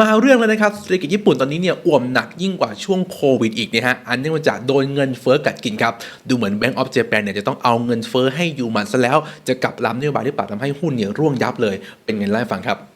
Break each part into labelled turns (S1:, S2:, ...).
S1: มาเรื่องแล้วนะครับเศรษฐกิจญี่ปุ่นตอนนี้เนี่ยอ่วมหนักยิ่งกว่าช่วงโควิดอีกนะฮะอันเนื่องมาจากโดนเงินเฟ้อกัดกินครับ ดูเหมือน Bank of Japan เนี่ยจะต้องเอาเงินเฟ้อให้อยู่มันซะแล้ว จะกลับล้ำนโยบายหรือเปล่าทำให้หุ้นเนี่ยร่วงยับเลยเป็นเงเล่ฟังครับ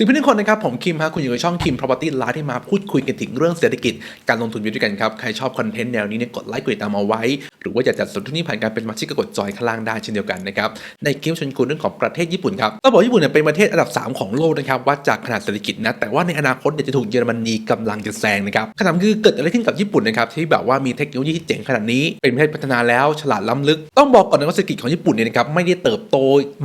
S1: สิ่งที่ทุกคนนะครับผมคิมฮะคุณอยู่ในช่องคิม property live ที่มาพูดคุยกันถึงเรื่องเศรษฐกิจการลงทุนอยู่ด้วยกันครับ ใครชอบคอนเทนต์แนวนี้เนี่ยกดไลค์กดติดตามเอาไว้ หรือว่าอยากจะสนทนาผ่านการเป็นสมาชิกก็กดจอยข้างล่างได้เช่นเดียวกันนะครับ ในคลิปชวนคุยเรื่องของประเทศญี่ปุ่นครับต้องบอกญี่ปุ่นเนี่ยเป็นประเทศอันดับ 3 ของโลกนะครับวัดจากขนาดเศรษฐกิจนะแต่ว่าในอนาคตเนี่ยจะถูกเยอรมนีกำลังจะแซงนะครับคำถามคือเกิดอะไรขึ้นกับญี่ปุ่นนะครับที่แบบว่ามีเทคโนโลยีที่เจ๋งขนาดนี้เป็นประเทศพัฒนาแล้วฉลาดล้ำลึก ต้องบอกก่อนนะว่าเศรษฐกิจของญี่ปุ่นเนี่ยนะครับไม่ได้เติบโต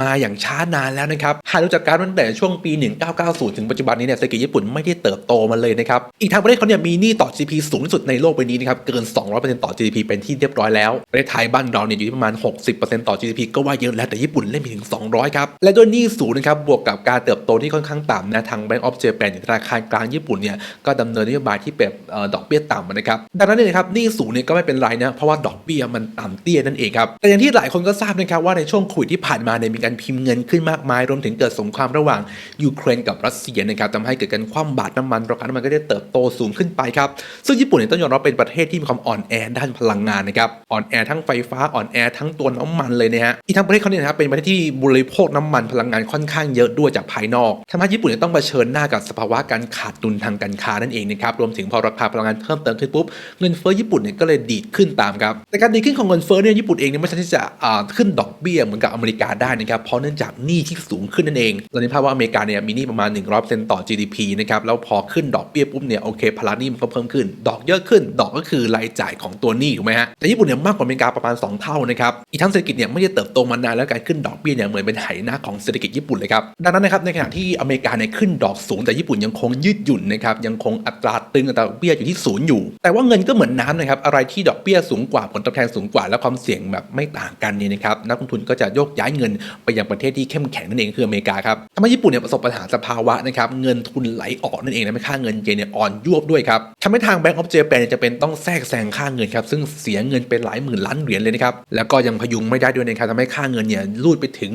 S1: มาอย่างช้านานแล้วนะครับหากดูจากการตั้งแต่ช่วงปี 1990ถึงปัจจุบันนี้เนี่ยเศรษฐกิจญี่ปุ่นไม่ได้เติบโตมาเลยนะครับ อีกทางประเทศเขาเนี่ยมีหนี้ต่อ GDP สูงที่สุดในโลกใบนี้นะครับ เกิน 200%ต่อ GDP เป็นที่เรียบร้อยแล้ว ประเทศไทยบ้านเราเนี่ยอยู่ที่ประมาณ 60%ต่อ GDP ก็ว่าเยอะแล้วแต่ญี่ปุ่นเล่นไปถึง 200 ครับ และด้วยหนี้สูงนะครับ บวกกับการเติบโตที่ค่อนข้างต่ำนะ ทาง Bank of Japan อย่างธนาคารกลางญี่ปุ่นเนี่ยก็ดำเนินนโยบายที่แบบดอกเบี้ยต่ำนะครับ ดังนั้นเนี่ยครับหนี้สูงเนี่ยก็ไม่เป็นไรนะ เพราะว่าดอกเบี้ยมันต่ำเตี้ยนั่นเองครับ แต่อย่างที่หลายคนก็ทราบนะครับว่าในช่วงควิดที่ผ่านมาเนี่ยมีการพิมพ์เงินขึ้นมากมาย รวมถึงเกิดสงครามระหว่างยูเครนกับรัสเซียนะครับทำให้เกิดการคว่ำบาตรน้ำมันราคาน้ำมันก็ได้เติบโตสูงขึ้นไปครับซึ่งญี่ปุ่นเนี่ยต้องยอมรับเป็นประเทศที่มีความอ่อนแอด้านพลังงานนะครับอ่อนแอทั้งไฟฟ้าอ่อนแอทั้งตัวน้ำมันเลยนะฮะอีกทั้งประเทศเขาเนี่ยนะครับเป็นประเทศที่บริโภคน้ำมันพลังงานค่อนข้างเยอะด้วยจากภายนอกทำให้ญี่ปุ่นเนี่ยต้องเผชิญหน้ากับสภาวะการขาดดุลทางการค้านั่นเองนะครับรวมถึงพอราคาพลังงานเพิ่มเติมขึ้นปุ๊บเงินเฟ้อญี่ปุ่นเนี่ยก็เลยดีดขึ้นตามครับแต่การดีดขึ้นของเงินเฟ้อเนี่ยญี่ปุ่นเองเนี่ยไม่ใช่ที่จะอ่าขึ้นดอกเบี้ยเหมือนกับอเมริกาได้นะครับเพราะเนื่องจากหนี้ที่สูงขึ้นนั่นเองเราในภาพว่าอเมริกาเนี่ยมีหนี้ประมาณ 100%ต่อ GDP นะครับแล้วพอขึ้นดอกเบี้ยปุ๊บเนี่ยโอเคภาระหนี้มันก็เพิ่มขึ้น ดอกเยอะขึ้น ดอกก็คือรายจ่ายของตัวหนี้ถูกไหมฮะแต่ญี่ปุ่นเนี่ยมากกว่าอเมริกาประมาณ 2 เท่านะครับอีกทั้งเศรษฐกิจเนี่ยไม่ได้เติบโตมานานแล้วการขึ้นดอกเบี้ยเนี่ยเหมือนเป็นไหหน้าของเศรษฐกิจญี่ปุ่นเลยครับดังนั้นนะครับในขณะที่อเมริกาเนี่ยขึ้นดอกสูงแต่ญี่ปุ่นยังคงยืดหยุ่นนะครับยังคงอัตราตึงอัตราเบี้ยอยู่ที่ศูนย์อยู่ แต่ว่าเงินก็เหมือนน้ำนะครับอะไรที่ดอกเบี้ยสูงกว่าผลตอบแทนสูงกว่า และความเสี่ยงแบบไม่ต่างกันเนี่ยนะครับนักลงทุนก็จะโยกย้ายเงินไปยังประเทศที่เข้มแข็งนั่นเองคืออเมริกาครับทำให้ญี่ปุ่นเนี่ยประสบปัญหาสภาวะนะครับเงินทุนไหลออกนั่นเองนะไม่ค่าเงินเยนเนี่ยอ่อนยวบด้วยครับทำให้ทาง Bank of Japan เนี่ยจะเป็นต้องแทรกแซงค่าเงินครับซึ่งเสียเงินเป็นหลายหมื่นล้านเหรียญเลยนะครับแล้วก็ยังพยุงไม่ได้ด้วยนะครับทำให้ค่าเงินเนี่ยลูดไปถึง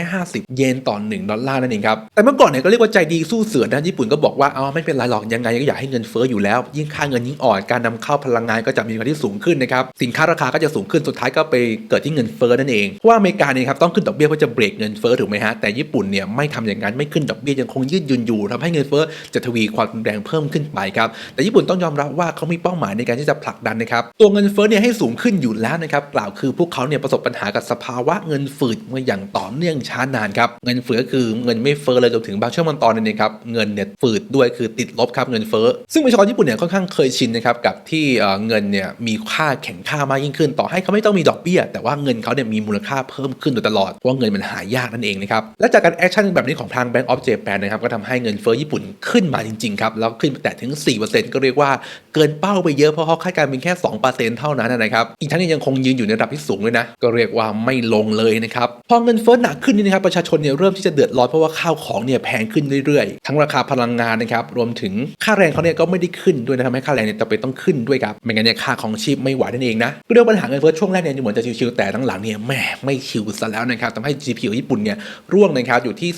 S1: 150 เยนต่อ1ดอลลาร์นั่นเองครับแต่เมื่อก่อนเนี่ยก็เรียกว่าใจดีสู้เสือนะญี่ปุ่นก็บอกว่าเอาไม่เป็นไรหรอกยังไงก็อยากให้เงินเฟ้ออยู่แล้ว ยิ่งค่าเงินยิ่งอ่อนการนำเข้าพลังงานก็จะมีราคาที่สูงขึ้นนะครับสินค้าราคาก็จะสูงขึ้นสุดท้ายก็ไปเกิดที่เงินเฟ้อนั่นเองเพราะว่าอเมริกาเนี่ยครับต้องขึ้นดอกเบี้ยเพื่อจะเบรกเงินเฟ้อถูกไหมฮะแต่ญี่ปุ่นเนี่ยไม่ทำอย่างนั้นไม่ขึ้นดอกเบี้ยยังคงยืดหยุ่นอยู่ทำให้เงินเฟ้อจะทวีความรุนแรงเพิ่มขึ้นไปครับแต่ญี่ปุ่นต้องยอมรับว่าเขามีเป้าหมายในการที่จะผลักดันนะครับตัวเงินเฟ้อเนี่ยให้สูงขึ้นอยู่แล้วนะครับกล่าวคือพวกเขาเนี่ยประสบปัญหากับสภาวะเงินฝืดมาอย่างต่อเนื่องช้านานครับเงินเฟ้อคือเงินไม่เฟ้อเลยจนถึงบางช่วงบางตอนนึงนะครับเงินเนี่ยฝืดด้วยคือติดลบครับเงินเฟ้อซึ่งประชากรญี่ปุ่นเนี่ยค่อนข้างเคยชินนะครับกับที่เงินเนี่ยมีค่าแข็งค่ามากยิ่งขึ้น ต่อให้เขาไม่ต้องมีดอกเบี้ย แต่ว่าเงินเขาเนี่ยมีมูลค่าเพิ่มขึ้นโดยตลอดเพราะเงินมันหายากนั่นเองนะครับและจากการแอคชั่นแบบนี้ของทาง Bank of Japan นะครับก็ทำให้เงินเฟ้อญี่ปุ่นขึ้นมาจริงๆครับแล้วขึ้นแต่ถึง 4%ก็เรียกว่าเกินเป้าไปเยอะเพราะเขาคาดการณ์เป็นแค่ 2%เท่านั้นนะครับอีกทั้งยังคงยืนอยู่ในระดับที่สูงเลยนะก็เรียกว่าไม่ลงเลยนะครับพอเงินเฟ้อหนักขึ้นนี่นะครับประชาชนเนี่ยเริ่มที่จะเดือดร้อนเพราะว่าข้าวของเนี่ยแพงขึ้นเรื่อยๆ ทั้งราคาพลังงานนะครับรวมถึงค่าแรงเขาเนี่ยก็ไม่ได้ขึ้นด้วยนะทำให้ค่าแรงเนี่ยจำเป็นต้องขึ้นด้วยครับไม่งั้นเนี่ยค่าของชีพไม่ไหวนั่นเองนะก็เรื่องปัญหาเงินเฟ้อช่วงแรกเนี่ยเหมือนจะชิวๆแต่หลังๆเนี่ยแหมไม่ชิวซะแล้วนะครับทำให้ GDP ญี่ปุ่นเนี่ยร่วงนะครับอยู่ที่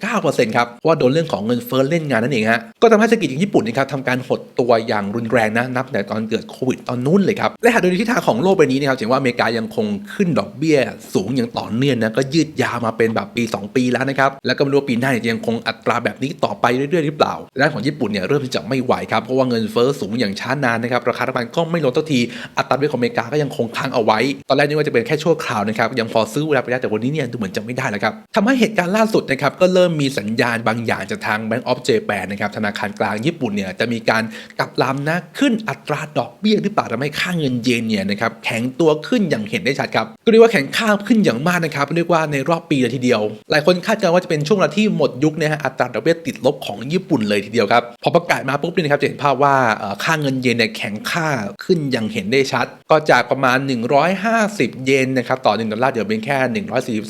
S1: 2.9%ครับว่าโดนเรื่องของเงินเฟ้อเล่นงานนั่นเองฮะก็ทำให้เศรษฐกิจของญี่ปุ่นนะครับทำการหดตัวอย่างรุนแรงนะนับแต่ตอนเกิดโควิดตอนนู้นเลยครับและหากดูทิศทางของโลกใบนี้นะครับเห็นว่าอเมริกายังคงขึ้นดอกเบี้ย สูงอย่างต่อเนื่องนะก็ยืดยาวมาเป็นแบบปี 2 ปีแล้วนะครับแล้วก็ไม่รู้ปีหน้าเนี่ยจะยังคงอัตราแบบนี้ต่อไปเรื่อยๆหรือเปล่าด้านของญี่ปุ่นเนี่ยเริ่มจะไม่ไหวครับเพราะว่าเงินเฟ้อสูงอย่างช้านานนะครับราคาน้ำมันก็ไม่ลดทันทีอัตราดอกเบี้ยของอเมริกาก็ยังคงค้างเอาไว้ ตอนแรกนึกว่าจะเป็นแค่ชั่วคราวนะครับยังพอซื้อเวลาไปได้แต่วันนี้เนี่ยดูเหมือนจะไม่ได้แล้วครับทำให้เหตุการณ์ล่าสุดนะครับก็เริ่มมีสัญญาณบางอย่างจากทาง Bank of Japan นะครับธนาคารกลางญี่ปุ่นเนี่ยจะมีการกลับลำนะขึ้นอัตราดอกเบี้ยหรือเปล่าทำให้ค่าเงินเยนเนี่ยนะครับแข็งตัวขึ้นอย่างเห็นได้ชัดครับก็เรียกว่าแข็งค่าขึ้นอย่างมากนะครับเรียกว่าในรอบปีเลยทีเดียว หลายคนคาดการณ์ว่าจะเป็นช่วงเวลาที่หมดยุคนะฮะอัตราดอกเบี้ยติดลบของญี่ปุ่นเลยทีเดียวครับพอประกาศมาปุ๊บเนี่ยนะครับจะเห็นภาพว่าค่าเงินเยนเนี่ยแข็งค่าขึ้นอย่างเห็นได้ชัด ก็จากประมาณ 150 เยนนะครับต่อ 1 ดอลลาร์เดี๋ยวเป็นแค่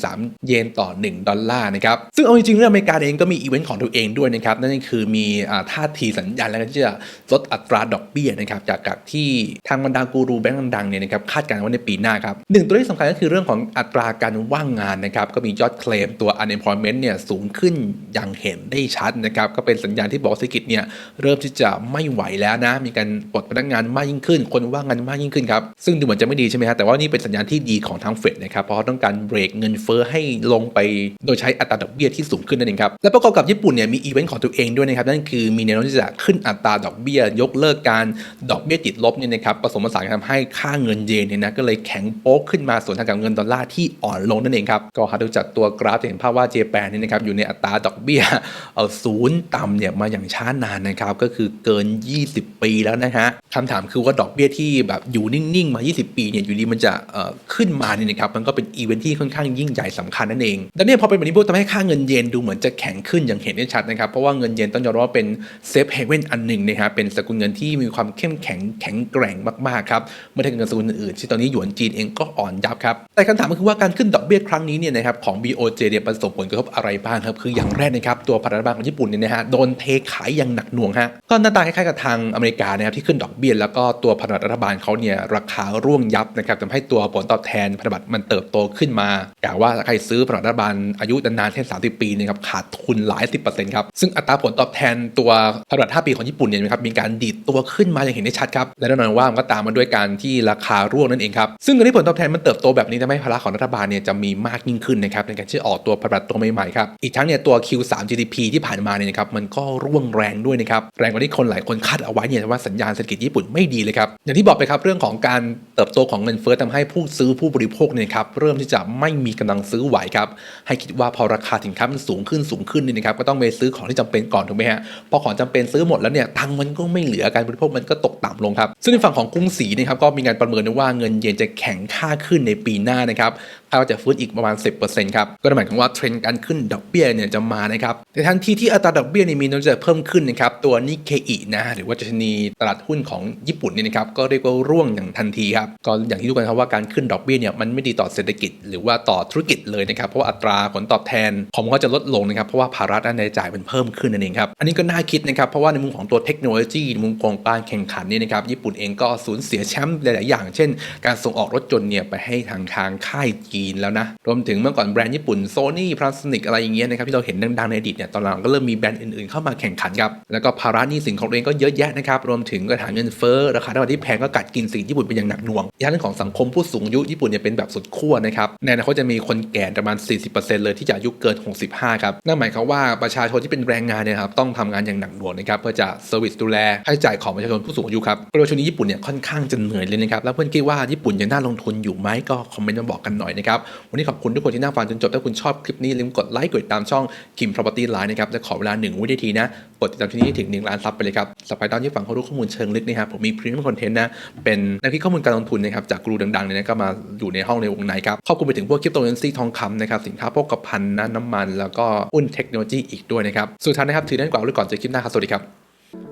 S1: 143 เยนต่อ 1 ดอลลาร์นะครับซึ่งเอาจริงๆเรื่องอเมริกาเองก็มีอีเวนต์ของตัวเองด้วยนะครับนั่นก็คือมีอท่าทีสัญญาณแล้วก็จะลดอัตราดอกเบี้ยนะครับจากกับที่ทางบรรดากูรูแบงก์ดังๆเนี่ยนะครับคาดการณ์ว่าในปีหน้าครับหนึ่งตัวที่สำคัญก็คือเรื่องของอัตราการว่างงานนะครับก็มียอดเคลมตัว unemployment เนี่ยสูงขึ้นอย่างเห็นได้ชัดนะครับก็เป็นสัญญาณที่บอกเศรษฐกิจเนี่ยเริ่มที่จะไม่ไหวแล้วนะมีการปลดพนักงานมากยิ่งขึ้น คนว่างงานมากยิ่งขึ้นครับซึ่งดูเหมือนจะไม่ดีใช่ไหมครับแต่ว่านี่เป็นสัญญาณที่ดีของทางเฟดนะครับเพราะเขาต้องการเบรกเงินเฟ้อให้ลงไปโดยใช้อัตราดอกเบี้ยที่สูงขึ้นนั่นเองครับและประกอบกับญี่ปุ่นเนี่ยมีอีเวนต์ของตัวเองด้วยนะครับนั่นคือมีแนวโน้มที่จะขึ้นอัตราดอกเบี้ย ยกเลิกการดอกเบี้ยติดลบเนี่ยนะครับผสมผสานทำให้ค่าเงินเยนเนี่ยนะก็เลยแข็งโป๊กขึ้นมาส่วนทางกับเงินดอลลาร์ที่อ่อนลงนั่นเองครับก็หากดูจากตัวกราฟจะเห็นภาพว่าเจแปนเนี่ยนะครับอยู่ในอัตราดอกเบี้ยเออศูนย์ต่ำเนี่ยมาอย่างช้านานนะครับก็คือเกิน 20 ปีแล้วนะฮะคำถามคือว่าดอกเบี้ยที่แบบอยู่นิ่งๆมา 20 ปีเนี่ยอยู่ดีมันจะเอ่อขึ้นมาเนี่ยนะครับมันก็เป็นอีเวนท์ที่ค่อนข้างยิ่งใหญ่สำคัญนั่นเองดังนี้พอเป็นแบบนี้ปุ๊บทำให้ค่าเงินเยนดูเหมือนจะแข็งขึ้นอย่างเห็นได้ชัดนะครับ เพราะว่าเงินเยนต้องยอมรับว่าเป็นเซฟเฮเว่นอันหนึ่งนะครับเป็นสกุลเงินที่มีความเข้มแข็งแข็งแกร่งมากๆครับเมื่อเทียบกับเงินสกุลอื่นๆที่ตอนนี้หยวนจีนเองก็อ่อนยับครับแต่คำถามก็คือว่าการขึ้นดอกเบี้ยครั้งนี้เนี่ยนะครับของ BOJ เนี่ยประสบผลกระทบอะไรบ้างครับคืออย่างแรกนะครับตัวพันธบัตรของญี่ปุ่นเนี่ยนะฮะโดนเทขายอย่างหนักหน่วงฮะก็หน้าตาคล้ายๆกับทางอเมริกานะครับที่ขึ้นดอกเบี้ยแล้วก็ตัวพันธบัตรรัฐบาลเขาเนี่ยราคาร่วงยับนะครับทำให้ตัวผลตอบแทนพันธบัตรมันเติบโตขึ้นมากล่าวว่าใครซื้อพันธบัตรรัฐบาลอายุนานๆเช่น30 ปีนะครับขาดทุนหลายสิบเปอร์เซ็นต์ครับ ซึ่งอัตราผลตอบแทนตัวพันธบัตร5ปีของญี่ปุ่นเนี่ยนะครับมีการดีดตัวขึ้นมาอย่างเห็นได้ชัดครับ และแน่นอนว่ามันก็ตามมาด้วยการที่ราคาร่วงนั่นเองครับ ซึ่งตอนนี้ผลตอบแทนมันเติบโตแบบนี้ทำให้ภาระของรัฐบาลเนี่ยจะมีมากยิ่งขึ้นนะครับในการที่ออกตัวพันธบัตรตัวใหม่ๆครับ อีกทั้งเนี่ยตัว Q3 GDP ที่ผ่านมาเนี่ยนะครับมันก็ร่วงแรงด้วยนะครับแรงกว่าที่คนหลายคนคาดเอาไว้เนี่ยว่าสัญญาณเศรษฐกิจญี่ปุ่นไม่ดีเลยครับอย่างที่บอกไปครับเรื่องของการเติบโตของเงินเฟ้อทำให้ผู้ซื้อผู้บริโภคเนี่ยครับเริ่มที่จะไม่มีกำลังซื้อไหวครับให้คิดว่าพอราคาสินค้ามันสูงขึ้นสูงขึ้นเนี่ยนะครับก็ต้องไปซื้อของที่จำเป็นก่อนถูกไหมฮะพอของจำเป็นซื้อหมดแล้วเนี่ยตังค์มันก็ไม่เหลือการบริโภคมันก็ตกต่ำลงครับซึ่งในฝั่งของกรุงศรีนะครับก็มีการประเมินว่าเงินเยนจะแข็งค่าขึ้นในปีหน้านะครับ คาดว่าจะฟื้นอีกประมาณ 10%ครับ ก็หมายความว่าเทรนด์การขึ้นดอกเบี้ยเนี่ยจะมานะครับแต่ทันทีที่อัตราดอกเบี้ยเนี่ยมีแนวโน้มจะเพิ่มขึ้นนะครับ ตัวนิเคอินะหรือว่าดัชนีตลาดหุ้นของญี่ปุ่นเนี่ยนะครับ ก็เรียกว่าร่วงอย่างทันทีครับ ก็อย่างที่รู้กันครับว่าการขึ้นดอกเบี้ยเนี่ยมันไม่ดีต่อเศรษฐกิจ หรือว่าต่อธุรกิจเลยนะครับ เพราะว่าอัตราผลตอบแทนของมันก็จะลดลงนะครับ เพราะว่าภาระด้านรายจ่ายมันเพิ่มขึ้นนั่นเองครับ อันนี้ก็น่าคิดนะครับ เพราะว่าในมุมของตัวเทคโนโลยีมุมของการแข่งขันนี่นะครับ ญี่ปุ่นเองก็สูญเสียแชมป์หลาย ๆ อย่าง เช่น การส่งออกรถยนต์เนี่ยไปให้ทางทางค่ายจีีนแล้วนะ รวมถึงเมื่อก่อนแบรนด์ญี่ปุ่นโซนี่พลาสติกอะไรอย่างเงี้ยนะครับที่เราเห็นดังๆในอดีตเนี่ยตอนหลังก็เริ่มมีแบรนด์อื่นๆเข้ามาแข่งขันครับแล้วก็ภาระหนี้สินของตัวเองก็เยอะแยะนะครับรวมถึงกระถางเงินเฟ้อราคาน้ำมันที่แพงก็กัดกินสิ่งญี่ปุ่นเป็นอย่างหนักหน่วงอีกทั้งเรื่องของสังคมผู้สูงอายุญี่ปุ่นเนี่ยเป็นแบบสุดขั้วนะครับในอนาคตจะมีคนแก่ประมาณ 40%เลยที่จะอายุเกิน 65 ครับนั่นหมายความว่าประชาชนที่เป็นแรงงานเนี่ยครับต้องทำงานอย่างหนักหน่วงนะครับเพื่อจะเซอร์วิสดูแลค่าใช้จ่ายของประชาชนผู้สูงอายุครับโดยช่วงนี้ญี่ปุ่นเนี่ยค่อนข้างจะเหนื่อยเลยนะครับแล้วเพื่อนคิดว่าญี่ปุ่นยังน่าลงทุนอยู่ไหมก็คอมเมนต์มาบอกกันหน่อยนะครับวันนี้ขอบคุณทุกคนที่นั่งฟังจนจบ ถ้าคุณชอบคลิปนี้ลืมกดไลค์กดติดตามช่อง Kim Property Line นะครับและขอเวลา1วินาทีนะ กดติดตามที่นี้ถึง 1 ล้านซับไปเลยครับสไปตอนที่ฝั่งเขารู้ข้อมูลเชิงลึกนะครับผมมีพรีเมียมคอนเทนต์นะเป็นนักวิเคราะห์ข้อมูลการลงทุนนะครับจากกรูดังๆเนี่ยนะก็มาอยู่ในห้องในวงในครับครอบคลุมไปถึงพวกคริปโตเคอเรนซีทองคำนะครับสินค้าโภคภัณฑ์นะน้ำมัน แล้วก็หุ้นเทคโนโลยีอีกด้วยนะครับสุดท้ายนะครับถือด้านกว่าไว้ก่อนเจอคลิปหน้าครับสวัสดีครับ